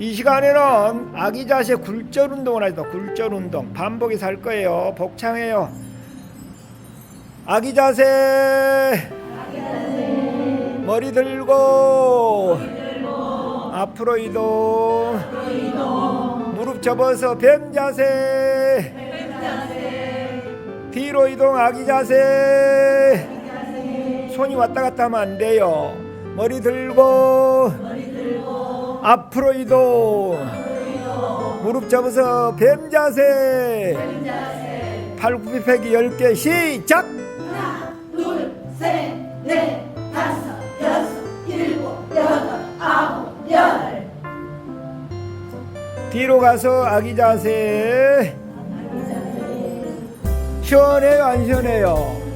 이 시간에는 아기 자세 굴절 운동을 하다 굴절 운동 반복해서 할 거예요. 복창해요. 아기 자세. 머리 들고 앞으로 이동. 무릎 접어서 뱀 자세. 뒤로 이동 아기 자세. 손이 왔다 갔다 하면 안 돼요. 머리 들고 앞으로 이동. 무릎 접어서 뱀 자세. 팔굽히 펴기 10개 시작. 하나, 둘, 셋, 넷, 다섯, 여섯, 일곱, 여덟, 아홉, 열. 뒤로 가서 아기 자세. 시원해요, 안 시원해요?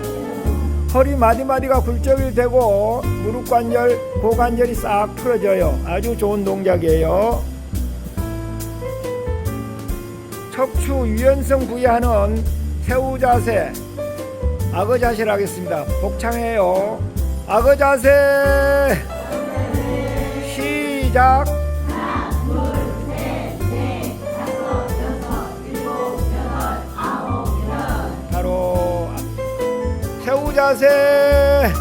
허리 마디마디가 굴절이 되고 무릎 관절, 고관절이 싹 풀어져요. 아주 좋은 동작이에요. 척추 유연성 부여하는 새우 자세, 악어 자세를 하겠습니다. 복창해요. 악어 자세. 시작. 자세.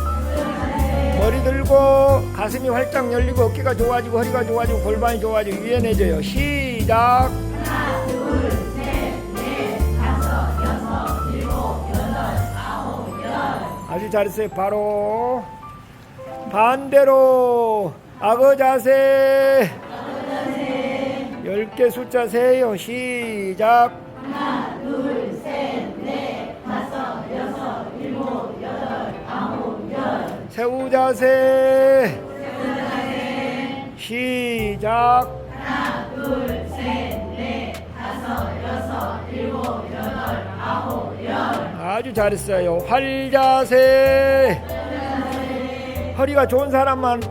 머리 들고 가슴이 활짝 열리고 어깨가 좋아지고 허리가 좋아지고 골반이 좋아지고 유연해져요. 시작. 아주 잘했어요. 바로 반대로 악어 자세. 열개 숫자 세요. 시작 새우 자세. 시작. 아주 잘했어요. 활 자세. 허리가 좋은 사람만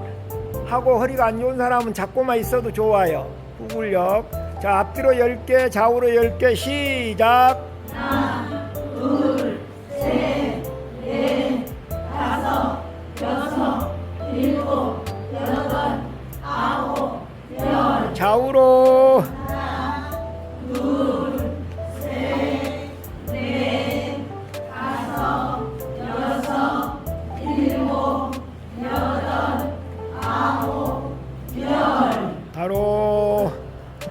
하고 허리가 안 좋은 사람은 잡고만 있어도 좋아요. 구굴력 자 앞뒤로 10개 좌우로 10개. 시작 Oh.